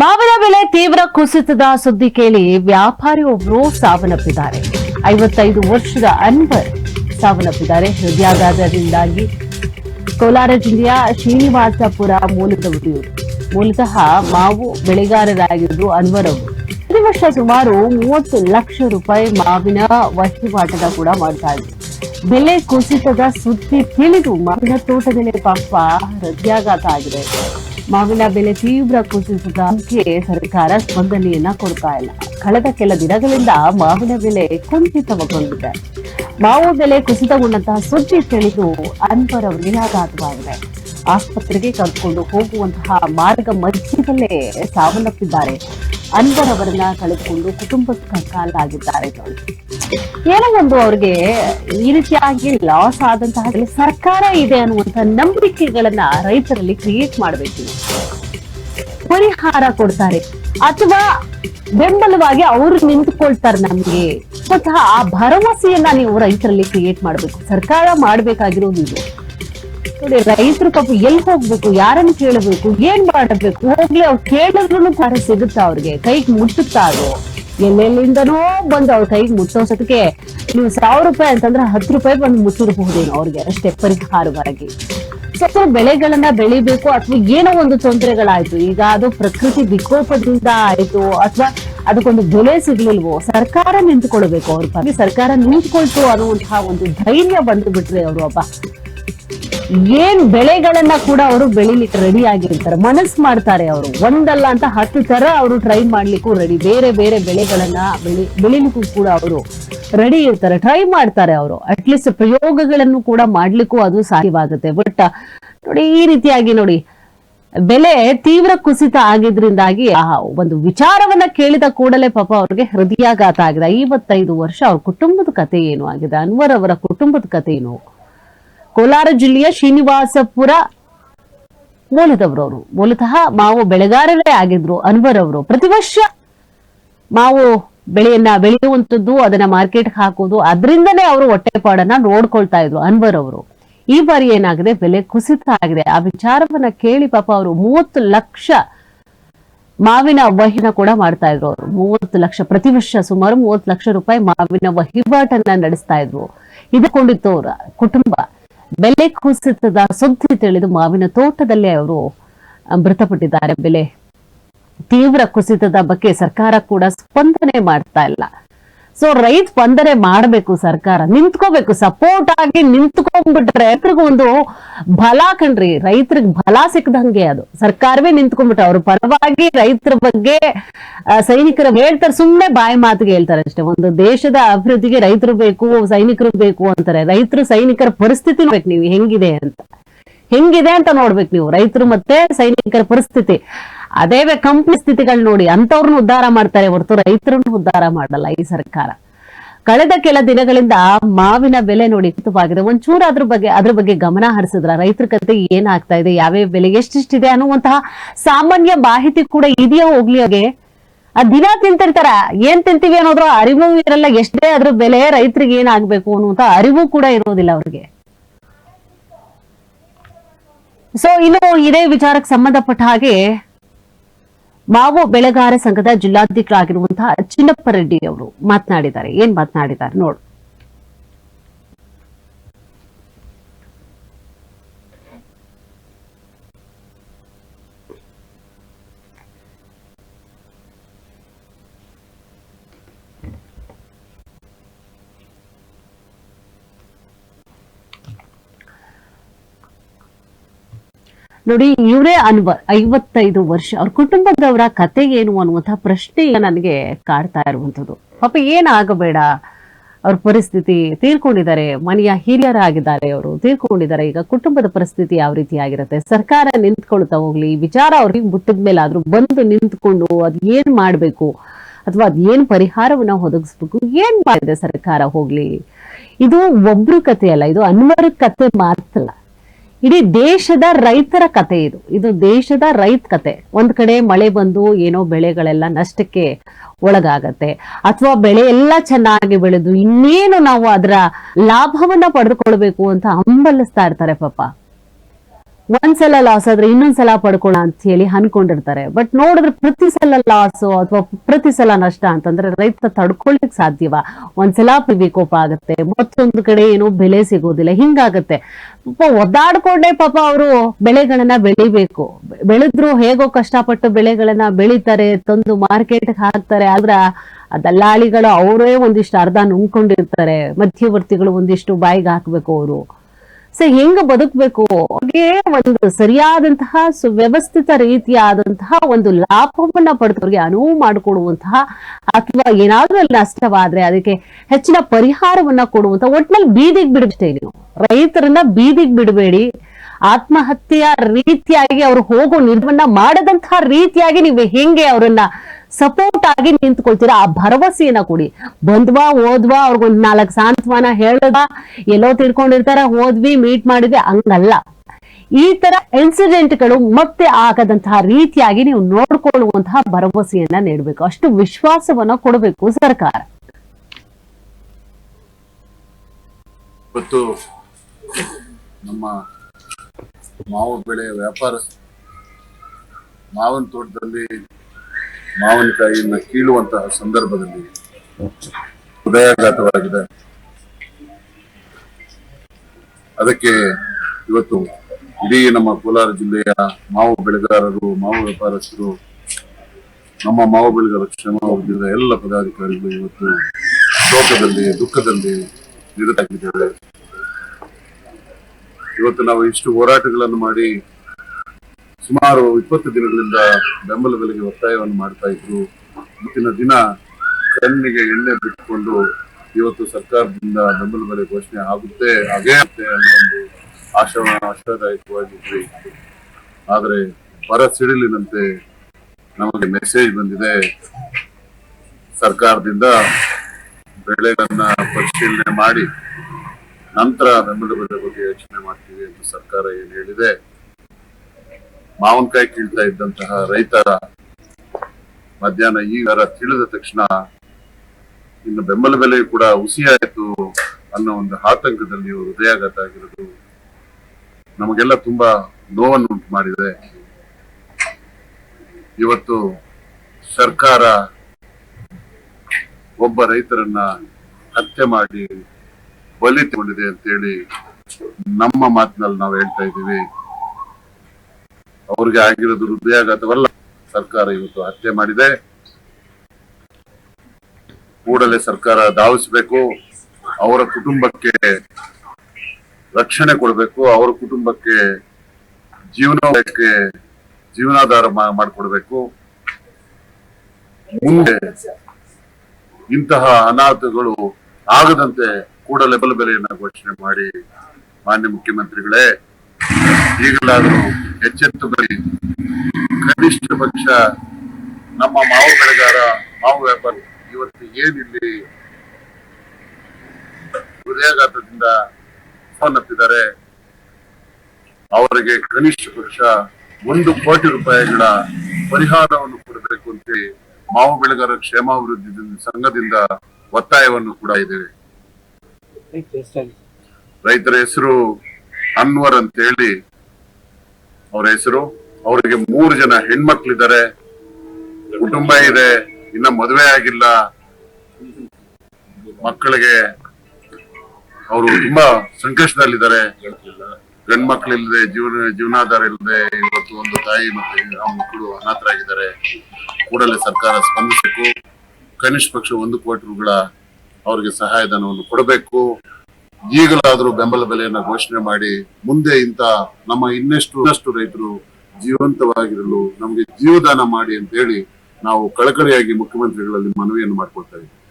ಮಾವಿನ ಬೆಲೆ ತೀವ್ರ ಕುಸಿತದ ಸುದ್ದಿ ಕೇಳಿ ವ್ಯಾಪಾರಿಯೊಬ್ಬರು ಸಾವನ್ನಪ್ಪಿದ್ದಾರೆ. ಐವತ್ತೈದು ವರ್ಷದ ಅನ್ವರ್ ಸಾವನ್ನಪ್ಪಿದ್ದಾರೆ. ಹೃದಯಾಘಾತದಿಂದಾಗಿ ಕೋಲಾರ ಜಿಲ್ಲೆಯ ಶ್ರೀನಿವಾಸಪುರ ಮೂಲದವರು ಮೂಲತಃ ಮಾವು ಬೆಳೆಗಾರರಾಗಿದ್ದು ಅನ್ವರ್ ಅವರು. ಪ್ರತಿ ವರ್ಷ ಸುಮಾರು ಮೂವತ್ತು ಲಕ್ಷ ರೂಪಾಯಿ ಮಾವಿನ ವಹಿವಾಟದ ಕೂಡ ಮಾಡ್ತಾ ಇದ್ರು. ಬೆಲೆ ಕುಸಿತದ ಸುದ್ದಿ ತಿಳಿದು ಮಾವಿನ ತೋಟದಲ್ಲಿ ಪಾಪ ಹೃದಯಾಘಾತ ಆಗಿದೆ. ಮಾವಿನ ಬೆಲೆ ತೀವ್ರ ಕುಸಿತಕ್ಕೆ ಸರ್ಕಾರ ಸ್ಪಂದನೆಯನ್ನ ಕೊಡ್ತಾ ಇಲ್ಲ. ಕಳೆದ ಕೆಲ ದಿನಗಳಿಂದ ಮಾವಿನ ಬೆಲೆ ಕುಂಠಿತಗೊಂಡಿದೆ ಮಾವು ಬೆಲೆ ಕುಸಿತಗೊಂಡಂತಹ ಸುದ್ದಿ ತಿಳಿದು ಅನ್ವರ್ ಅವರಿಗೆ ಆಸ್ಪತ್ರೆಗೆ ಕರೆದುಕೊಂಡು ಹೋಗುವಂತಹ ಮಾರ್ಗ ಮಧ್ಯದಲ್ಲೇ ಸಾವನ್ನಪ್ಪಿದ್ದಾರೆ. ಅನ್ವರ್ ಅವರನ್ನ ಕಳೆದುಕೊಂಡು ಕುಟುಂಬಕ್ಕೆ ಕಾಲಾಗಿದ್ದಾರೆ. ಏನೋ ಒಂದು ಅವ್ರಿಗೆ ಈ ರೀತಿಯಾಗಿ ಲಾಸ್ ಆದಂತಹ ಸರ್ಕಾರ ಇದೆ ಅನ್ನುವಂತ ನಂಬಿಕೆಗಳನ್ನ ರೈತರಲ್ಲಿ ಕ್ರಿಯೇಟ್ ಮಾಡಬೇಕು. ಪರಿಹಾರ ಕೊಡ್ತಾರೆ. ಅಥವಾ ಬೆಂಬಲವಾಗಿ ಅವರು ನಿಂತ್ಕೊಳ್ತಾರೆ ನಮ್ಗೆ. ಸ್ವತಃ ಆ ಭರವಸೆಯನ್ನ ನೀವು ರೈತರಲ್ಲಿ ಕ್ರಿಯೇಟ್ ಮಾಡಬೇಕು. ಸರ್ಕಾರ ಮಾಡ್ಬೇಕಾಗಿರೋದು ಇದು. ನೋಡಿ, ರೈತರು ಪಾಪ ಎಲ್ಲಿ ಹೋಗ್ಬೇಕು? ಯಾರನ್ನು ಕೇಳಬೇಕು? ಏನ್ ಮಾಡಬೇಕು? ಹೋಗ್ಲಿ, ಅವ್ರು ಕೇಳಿದ್ರು ಸಿಗುತ್ತಾ ಅವ್ರಿಗೆ? ಕೈಗೆ ಮುಟ್ಟುತ್ತಾ ಅದು? ಎಲ್ಲೆಲ್ಲಿಂದನೋ ಬಂದು ಅವ್ರ ಕೈಗೆ ಮುಟ್ಟೋಸಕ್ಕೆ ನೀವು ಸಾವಿರ ರೂಪಾಯಿ ಅಂತಂದ್ರೆ ಹತ್ತು ರೂಪಾಯಿ ಬಂದು ಮುಟ್ಟಿರಬಹುದೇನು ಅವ್ರಿಗೆ, ಅಷ್ಟೇ ಪರಿಹಾರವಾಗಿ. ಸ್ವಲ್ಪ ಬೆಳೆಗಳನ್ನ ಬೆಳಿಬೇಕು ಅಥವಾ ಏನೋ ಒಂದು ತೊಂದರೆಗಳಾಯ್ತು, ಈಗ ಅದು ಪ್ರಕೃತಿ ವಿಕೋಪದಿಂದ ಆಯ್ತು ಅಥವಾ ಅದಕ್ಕೊಂದು ಬೆಲೆ ಸಿಗ್ಲಿಲ್ವೋ, ಸರ್ಕಾರ ನಿಂತ್ಕೊಳ್ಬೇಕು ಅವ್ರ ಬಗ್ಗೆ, ಸರ್ಕಾರ ನಿಂತ್ಕೊಳ್ತು ಅನ್ನುವಂತಹ ಒಂದು ಧೈರ್ಯ ಬಂದು ಬಿಟ್ರೆ ಅವರು ಅಪ್ಪ ಏನ್ ಬೆಳೆಗಳನ್ನ ಕೂಡ ಅವರು ಬೆಳಿಲಿಕ್ಕೆ ರೆಡಿ ಆಗಿರ್ತಾರೆ. ಮನಸ್ ಮಾಡ್ತಾರೆ ಅವರು. ಒಂದಲ್ಲ ಅಂತ ಹತ್ತು ತರ ಅವರು ಟ್ರೈ ಮಾಡ್ಲಿಕ್ಕೂ ರೆಡಿ ಬೇರೆ ಬೇರೆ ಬೆಳೆಗಳನ್ನ ಬೆಳಿ, ಬೆಳಿಲಿಕ್ಕೂ ಕೂಡ ಅವರು ರೆಡಿ ಇರ್ತಾರೆ. ಟ್ರೈ ಮಾಡ್ತಾರೆ ಅವರು. ಅಟ್ಲೀಸ್ಟ್ ಪ್ರಯೋಗಗಳನ್ನು ಕೂಡ ಮಾಡ್ಲಿಕ್ಕೂ ಅದು ಸಾಧ್ಯವಾಗುತ್ತೆ. ಬಟ್ ನೋಡಿ, ಈ ರೀತಿಯಾಗಿ ನೋಡಿ, ಬೆಲೆ ತೀವ್ರ ಕುಸಿತ ಆಗಿದ್ರಿಂದಾಗಿ ಆ ಒಂದು ವಿಚಾರವನ್ನ ಕೇಳಿದ ಕೂಡಲೇ ಪಾಪ ಅವ್ರಿಗೆ ಹೃದಯಾಘಾತ ಆಗಿದೆ. ಐವತ್ತೈದು ವರ್ಷ ಅವ್ರ ಕುಟುಂಬದ ಕತೆ ಏನು ಆಗಿದೆ? ಅನ್ವರ್ ಅವರ ಕುಟುಂಬದ ಕತೆ ಏನು? ಕೋಲಾರ ಜಿಲ್ಲೆಯ ಶ್ರೀನಿವಾಸಪುರ ಮೂಲದವರವರು. ಮೂಲತಃ ಮಾವು ಬೆಳೆಗಾರರೇ ಆಗಿದ್ರು ಅನ್ವರ್ ಅವರು. ಪ್ರತಿ ವರ್ಷ ಮಾವು ಬೆಳೆಯನ್ನ ಬೆಳೆಯುವಂಥದ್ದು, ಅದನ್ನ ಮಾರ್ಕೆಟ್ ಹಾಕೋದು ಅದರಿಂದನೇ ಅವರು ಹೊಟ್ಟೆಪಾಡನ್ನ ನೋಡ್ಕೊಳ್ತಾ ಇದ್ರು ಅನ್ವರ್ ಅವರು. ಈ ಬಾರಿ ಏನಾಗಿದೆ? ಬೆಲೆ ಕುಸಿತ ಆಗಿದೆ. ಆ ವಿಚಾರವನ್ನ ಕೇಳಿ ಪಾಪ ಅವರು ಮೂವತ್ತು ಲಕ್ಷ ಮಾವಿನ ವಹಿನ ಕೂಡ ಮಾಡ್ತಾ ಇದ್ರು ಅವರು. ಮೂವತ್ತು ಲಕ್ಷ ಪ್ರತಿ ವರ್ಷ ಸುಮಾರು ಮೂವತ್ತು ಲಕ್ಷ ರೂಪಾಯಿ ಮಾವಿನ ವಹಿವಾಟನ್ನ ನಡೆಸ್ತಾ ಇದ್ರು. ಇದಕೊಂಡಿತ್ತು ಅವರ ಕುಟುಂಬ. ಬೆಲೆ ಕುಸಿತದ ಸುದ್ದಿ ತಿಳಿದು ಮಾವಿನ ತೋಟದಲ್ಲಿ ಅವರು ಮೃತಪಟ್ಟಿದ್ದಾರೆ. ಬೆಲೆ ತೀವ್ರ ಕುಸಿತದ ಬಗ್ಗೆ ಸರ್ಕಾರ ಕೂಡ ಸ್ಪಂದನೆ ಮಾಡ್ತಾ ಇಲ್ಲ. ಸೊ ರೈತ ಸ್ಪಂದನೆ ಮಾಡಬೇಕು ಸರ್ಕಾರ, ನಿಂತ್ಕೋಬೇಕು ಸಪೋರ್ಟ್ ಆಗಿ ನಿಂತ್ಕೊಂಡ್ಬಿಟ್ರೆ ರೈತರಿಗೂ ಒಂದು ಬಲ ಕಣ್ರಿ, ರೈತರಿಗೆ ಬಲ ಸಿಕ್ಕದಂಗೆ ಅದು. ಸರ್ಕಾರವೇ ನಿಂತ್ಕೊಂಡ್ಬಿಟ್ರೆ ಅವ್ರ ಪರವಾಗಿ ರೈತರ ಬಗ್ಗೆ ಸೈನಿಕರು ಹೇಳ್ತಾರೆ ಸುಮ್ಮನೆ ಬಾಯಿ ಮಾತಿಗೆ ಹೇಳ್ತಾರೆ ಅಷ್ಟೇ. ಒಂದು ದೇಶದ ಅಭಿವೃದ್ಧಿಗೆ ರೈತರು ಬೇಕು, ಸೈನಿಕರು ಬೇಕು ಅಂತಾರೆ. ರೈತರು ಸೈನಿಕರ ಪರಿಸ್ಥಿತಿ ನೋಡ್ಬೇಕು ನೀವು, ಹೆಂಗಿದೆ ಅಂತ. ಹೆಂಗಿದೆ ಅಂತ ನೋಡ್ಬೇಕು ನೀವು, ರೈತರು ಮತ್ತೆ ಸೈನಿಕರ ಪರಿಸ್ಥಿತಿ. ಅದೇ ಕಂಪ್ನಿ ಸ್ಥಿತಿಗಳು ನೋಡಿ ಅಂತವ್ರನ್ನ ಉದ್ಧಾರ ಮಾಡ್ತಾರೆ ಹೊರತು ರೈತರನ್ನು ಉದ್ಧಾರ ಮಾಡಲ್ಲ ಈ ಸರ್ಕಾರ. ಕಳೆದ ಕೆಲ ದಿನಗಳಿಂದ ಮಾವಿನ ಬೆಲೆ ನೋಡಿ ಕುತುವಾಗಿದೆ ಒಂಚೂರು ಅದ್ರ ಬಗ್ಗೆ ಅದ್ರ ಬಗ್ಗೆ ಗಮನ ಹರಿಸಿದ್ರ? ರೈತರ ಕತೆ ಏನಾಗ್ತಾ ಇದೆ, ಯಾವ್ಯಾವ ಬೆಲೆ ಎಷ್ಟಿಷ್ಟಿದೆ ಅನ್ನುವಂತಹ ಸಾಮಾನ್ಯ ಮಾಹಿತಿ ಕೂಡ ಇದೆಯೋ ಹೋಗ್ಲಿ ಹಾಗೆ? ಆ ದಿನ ತಿಂತಿರ್ತಾರ, ಏನ್ ತಿಂತೀವಿ ಅನ್ನೋದ್ರ ಅರಿವು ಇರಲ್ಲ, ಎಷ್ಟೇ ಅದ್ರ ಬೆಲೆ ರೈತರಿಗೆ ಏನಾಗ್ಬೇಕು ಅನ್ನುವಂತ ಅರಿವು ಕೂಡ ಇರೋದಿಲ್ಲ ಅವ್ರಿಗೆ. ಸೊ ಇನ್ನು ಇದೇ ವಿಚಾರಕ್ಕೆ ಸಂಬಂಧಪಟ್ಟ ಹಾಗೆ ಮಾವು ಬೆಳೆಗಾರ ಸಂಘದ ಜಿಲ್ಲಾಧ್ಯಕ್ಷರಾಗಿರುವಂತಹ ಚಿನ್ನಪ್ಪ ರೆಡ್ಡಿ ಅವರು ಮಾತನಾಡಿದ್ದಾರೆ. ಏನ್ ಮಾತನಾಡಿದ್ದಾರೆ ನೋಡು. ನೋಡಿ, ಇವರೇ ಅನ್ವರ್ ಐವತ್ತೈದು ವರ್ಷ. ಅವ್ರ ಕುಟುಂಬದವರ ಕತೆ ಏನು ಅನ್ನುವಂತಹ ಪ್ರಶ್ನೆ ನನಗೆ ಕಾಡ್ತಾ ಇರುವಂತದ್ದು ಪಾಪ ಏನಾಗಬೇಡ. ಅವ್ರ ಪರಿಸ್ಥಿತಿ ತೀರ್ಕೊಂಡಿದ್ದಾರೆ. ಮನೆಯ ಹಿರಿಯರಾಗಿದ್ದಾರೆ ಅವರು. ತೀರ್ಕೊಂಡಿದ್ದಾರೆ. ಈಗ ಕುಟುಂಬದ ಪರಿಸ್ಥಿತಿ ಯಾವ ರೀತಿ ಆಗಿರುತ್ತೆ? ಸರ್ಕಾರ ನಿಂತ್ಕೊಳ್ತಾ ಹೋಗ್ಲಿ, ವಿಚಾರ ಅವ್ರಿಗೆ ಮುಟ್ಟಿದ ಮೇಲೆ ಆದ್ರೂ ಬಂದು ನಿಂತ್ಕೊಂಡು ಅದ್ ಏನ್ ಮಾಡ್ಬೇಕು? ಅಥವಾ ಅದ್ ಏನ್ ಪರಿಹಾರವನ್ನ ಒದಗಿಸ್ಬೇಕು? ಏನ್ ಮಾಡಿದೆ ಸರ್ಕಾರ ಹೋಗ್ಲಿ? ಇದು ಒಬ್ರು ಕತೆ ಅಲ್ಲ ಇದು ಅನ್ವರ ಕತೆ ಮಾತ್ರ. ಇಡೀ ದೇಶದ ರೈತರ ಕತೆ ಇದು. ಇದು ದೇಶದ ರೈತ ಕತೆ. ಒಂದ್ ಕಡೆ ಮಳೆ ಬಂದು ಏನೋ ಬೆಳೆಗಳೆಲ್ಲ ನಷ್ಟಕ್ಕೆ ಒಳಗಾಗತ್ತೆ. ಅಥವಾ ಬೆಳೆ ಎಲ್ಲ ಚೆನ್ನಾಗಿ ಬೆಳೆದು ಇನ್ನೇನು ನಾವು ಅದರ ಲಾಭವನ್ನ ಪಡೆದುಕೊಳ್ಬೇಕು ಅಂತ ಹಂಬಲಿಸ್ತಾ ಇರ್ತಾರೆ ಪಾಪ. ಒಂದ್ಸಲ ಲಾಸ್ ಆದ್ರೆ ಇನ್ನೊಂದ್ಸಲ ಪಡ್ಕೋಣ ಅಂತ ಹೇಳಿ ಅನ್ಕೊಂಡಿರ್ತಾರೆ. ಬಟ್ ನೋಡಿದ್ರೆ ಪ್ರತಿ ಸಲ ಲಾಸ್ ಅಥವಾ ಪ್ರತಿ ಸಲ ನಷ್ಟ ಅಂತಂದ್ರೆ ರೈತ ತಡ್ಕೊಳ್ಲಿಕ್ ಸಾಧ್ಯವ. ಒಂದ್ಸಲ ವಿಕೋಪ ಆಗುತ್ತೆ, ಮತ್ತೊಂದು ಕಡೆ ಏನು ಬೆಲೆ ಸಿಗೋದಿಲ್ಲ, ಹಿಂಗಾಗತ್ತೆ. ಪಾಪ ಒದ್ದಾಡ್ಕೊಂಡೆ ಪಾಪ ಅವರು ಬೆಳೆಗಳನ್ನ ಬೆಳಿಬೇಕು. ಬೆಳೆದ್ರು ಹೇಗೋ ಕಷ್ಟಪಟ್ಟು ಬೆಳೆಗಳನ್ನ ಬೆಳಿತಾರೆ, ತಂದು ಮಾರ್ಕೆಟ್ ಹಾಕ್ತಾರೆ, ಆದ್ರ ದಲ್ಲಾಳಿಗಳು ಅವರೇ ಒಂದಿಷ್ಟು ಅರ್ಧ ನುಂಗ್ಕೊಂಡಿರ್ತಾರೆ, ಮಧ್ಯವರ್ತಿಗಳು ಒಂದಿಷ್ಟು ಬಾಯಿಗೆ ಹಾಕ್ಬೇಕು ಅವರು. ಸೊ ಹೆಂಗ ಬದುಕಬೇಕು? ಅವ್ರಿಗೆ ಒಂದು ಸರಿಯಾದಂತಹ ಸುವ್ಯವಸ್ಥಿತ ರೀತಿಯಾದಂತಹ ಒಂದು ಲಾಭವನ್ನ ಪಡೆದವ್ರಿಗೆ ಅನುವು ಮಾಡಿಕೊಡುವಂತಹ ಅಥವಾ ಏನಾದ್ರೂ ನಷ್ಟವಾದ್ರೆ ಅದಕ್ಕೆ ಹೆಚ್ಚಿನ ಪರಿಹಾರವನ್ನ ಕೊಡುವಂತ ಒಟ್ನಲ್ಲಿ ಬೀದಿಗೆ ಬಿಡಬೇಡಿ ನೀವು. ರೈತರನ್ನ ಬೀದಿಗೆ ಬಿಡಬೇಡಿ. ಆತ್ಮಹತ್ಯೆಯ ರೀತಿಯಾಗಿ ಅವ್ರು ಹೋಗೋ ನಿರ್ವಹಣ ಮಾಡದಂತಹ ರೀತಿಯಾಗಿ ನೀವು ಹೆಂಗೆ ಅವರನ್ನ ಸಪೋರ್ಟ್ ಆಗಿ ನಿಂತ್ಕೊಳ್ತೀರಾ? ಆ ಭರವಸೆಯನ್ನ ಕೊಡಿ. ಬಂದ್ವಾ, ಓದ್ವಾ, ಅವ್ರಿಗೊಂದ್ ನಾಲ್ಕು ಸಾಂತ್ವನ ಹೇಳ್ದ ಎಲ್ಲೋ ತಿಳ್ಕೊಂಡಿರ್ತಾರ ಹೋದ್ವಿ ಮೀಟ್ ಮಾಡಿದ್ವಿ, ಹಂಗಲ್ಲ. ಈ ತರ ಇನ್ಸಿಡೆಂಟ್ಗಳು ಮತ್ತೆ ಆಗದಂತಹ ರೀತಿಯಾಗಿ ನೀವು ನೋಡ್ಕೊಳ್ಳುವಂತಹ ಭರವಸೆಯನ್ನ ನೀಡಬೇಕು. ಅಷ್ಟು ವಿಶ್ವಾಸವನ್ನ ಕೊಡಬೇಕು ಸರ್ಕಾರ. ಇವತ್ತು ನಮ್ಮ ಮಾವು ಬೆಳೆ ವ್ಯಾಪಾರ, ಮಾವಿನ ತೋಟದಲ್ಲಿ ಮಾವಿನಕಾಯಿಯನ್ನ ಕೀಳುವಂತಹ ಸಂದರ್ಭದಲ್ಲಿ ಹೃದಯಾಘಾತವಾಗಿದೆ. ಅದಕ್ಕೆ ಇವತ್ತು ಇಡೀ ನಮ್ಮ ಕೋಲಾರ ಜಿಲ್ಲೆಯ ಮಾವು ಬೆಳೆಗಾರರು, ಮಾವು ವ್ಯಾಪಾರಸ್ಥರು, ನಮ್ಮ ಮಾವು ಬೆಳೆಗಾರ ಕ್ಷೇಮ ಹೊಂದಿದ ಎಲ್ಲ ಪದಾಧಿಕಾರಿಗಳು ಇವತ್ತು ಶೋಕದಲ್ಲಿ, ದುಃಖದಲ್ಲಿ ನಿರತಾಗಿದ್ದೇವೆ ಇವತ್ತು ನಾವು ಇಷ್ಟು ಹೋರಾಟಗಳನ್ನು ಮಾಡಿ ಸುಮಾರು ಇಪ್ಪತ್ತು ದಿನಗಳಿಂದ ಬೆಂಬಲ ಬೆಲೆಗೆ ಒತ್ತಾಯವನ್ನು ಮಾಡ್ತಾ ಇದ್ರು. ಇವತ್ತಿನ ದಿನ ಕಣ್ಣಿಗೆ ಎಣ್ಣೆ ಬಿಟ್ಟುಕೊಂಡು ಇವತ್ತು ಸರ್ಕಾರದಿಂದ ಬೆಂಬಲ ಬೆಲೆ ಘೋಷಣೆ ಆಗುತ್ತೆ, ಹಾಗೇ ಆಗುತ್ತೆ ಅನ್ನೋ ಒಂದು ಆಶಾ ಆಶಾದಾಯಕವಾಗಿದ್ವಿ. ಆದರೆ ಬರ ಸಿಡಿಲಿನಂತೆ ನಮಗೆ ಮೆಸೇಜ್ ಬಂದಿದೆ. ಸರ್ಕಾರದಿಂದ ಬೆಳೆಗಳನ್ನ ಪರಿಶೀಲನೆ ಮಾಡಿ, ನಂತರ ಬೆಂಬಲ ಬೆಲೆ ಬಗ್ಗೆ ಯೋಚನೆ ಮಾಡ್ತೀವಿ ಎಂದು ಸರ್ಕಾರ ಏನು ಹೇಳಿದೆ. ಮಾವಿನಕಾಯಿ ಕೀಳ್ತಾ ಇದ್ದಂತಹ ರೈತರ ಮಧ್ಯಾಹ್ನ ಈ ವಾರ ತಿಳಿದ ತಕ್ಷಣ ಇನ್ನು ಬೆಂಬಲ ಬೆಲೆ ಕೂಡ ಹುಸಿಯಾಯಿತು ಅನ್ನೋ ಒಂದು ಆತಂಕದಲ್ಲಿ ಹೃದಯಾಘಾತ ಆಗಿರೋದು ನಮಗೆಲ್ಲ ತುಂಬಾ ನೋವನ್ನು ಉಂಟು ಮಾಡಿದೆ. ಇವತ್ತು ಸರ್ಕಾರ ಒಬ್ಬ ರೈತರನ್ನ ಹತ್ಯೆ ಮಾಡಿ ಬಲಿ ತಗೊಂಡಿದೆ ಅಂತೇಳಿ ನಮ್ಮ ಮಾತಿನಲ್ಲಿ ನಾವು ಹೇಳ್ತಾ ಇದ್ದೀವಿ. ಅವ್ರಿಗೆ ಆಗಿರೋದು ಹೃದಯಾಘಾತವಲ್ಲ, ಸರ್ಕಾರ ಇವತ್ತು ಹತ್ಯೆ ಮಾಡಿದೆ. ಕೂಡಲೇ ಸರ್ಕಾರ ಧಾವಿಸಬೇಕು, ಅವರ ಕುಟುಂಬಕ್ಕೆ ರಕ್ಷಣೆ ಕೊಡಬೇಕು, ಅವರ ಕುಟುಂಬಕ್ಕೆ ಜೀವನಕ್ಕೆ ಜೀವನಾಧಾರ ಮಾಡಿಕೊಡ್ಬೇಕು. ಮುಂದೆ ಇಂತಹ ಅನಾಹುತಗಳು ಆಗದಂತೆ ಕೂಡಲೇ ಬಲ ಬೆಲೆಯನ್ನ ಘೋಷಣೆ ಮಾಡಿ ಮಾನ್ಯ ಮುಖ್ಯಮಂತ್ರಿಗಳೇ ಈಗಲಾದರೂ ಎಚ್ಚೆತ್ತು ಬರಿ ಕನಿಷ್ಠ ಪಕ್ಷ ನಮ್ಮ ಮಾವು ಬೆಳೆಗಾರ, ಮಾವು ವ್ಯಾಪಾರಿ ಇವತ್ತು ಏನಿಲ್ಲಿ ಹೃದಯಾಘಾತದಿಂದ ಸಾವನ್ನಪ್ಪಿದ್ದಾರೆ ಅವರಿಗೆ ಕನಿಷ್ಠ ಪಕ್ಷ ಒಂದು ಕೋಟಿ ರೂಪಾಯಿಗಳ ಪರಿಹಾರವನ್ನು ಕೊಡಬೇಕು ಅಂತ ಮಾವು ಬೆಳೆಗಾರ ಕ್ಷೇಮಾಭಿವೃದ್ಧಿ ಸಂಘದಿಂದ ಒತ್ತಾಯವನ್ನು ಕೂಡ ಇದ್ದೇವೆ. ರೈತರ ಹೆಸರು ಅನ್ವರ್ ಅಂತ ಹೇಳಿ ಅವರ ಹೆಸರು, ಅವರಿಗೆ ಮೂರು ಜನ ಹೆಣ್ಮಕ್ಳಿದ್ದಾರೆ. ಕುಟುಂಬ ಇದೆ, ಇನ್ನ ಮದುವೆ ಆಗಿಲ್ಲ. ಮಕ್ಕಳಿಗೆ ಅವರು ತುಂಬಾ ಸಂಕಷ್ಟದಲ್ಲಿದ್ದಾರೆ. ಗಂಡ್ ಮಕ್ಳಿಲ್ಲದೆ ಜೀವನ ಜೀವನಾಧಾರ ಇಲ್ಲದೆ ಇವತ್ತು ಒಂದು ತಾಯಿ ಮತ್ತೆ ಆ ಮಕ್ಕಳು ಅನಾಥರಾಗಿದ್ದಾರೆ. ಕೂಡಲೇ ಸರ್ಕಾರ ಸ್ಪಂದಿಸಬೇಕು. ಕನಿಷ್ಠ ಪಕ್ಷ ಒಂದು ಕೋಟಿ ರೂಗಳ ಅವ್ರಿಗೆ ಸಹಾಯಧನವನ್ನು ಕೊಡಬೇಕು. ಈಗಲಾದರೂ ಬೆಂಬಲ ಬೆಲೆಯನ್ನ ಘೋಷಣೆ ಮಾಡಿ ಮುಂದೆ ಇಂತ ನಮ್ಮ ಇನ್ನೆಷ್ಟು ಇನ್ನಷ್ಟು ರೈತರು ಜೀವಂತವಾಗಿರಲು ನಮಗೆ ಜೀವದಾನ ಮಾಡಿ ಅಂತ ಹೇಳಿ ನಾವು ಕಳಕಳಿಯಾಗಿ ಮುಖ್ಯಮಂತ್ರಿಗಳಲ್ಲಿ ಮನವಿಯನ್ನು ಮಾಡ್ಕೊಳ್ತಾ ಇದ್ದೀವಿ.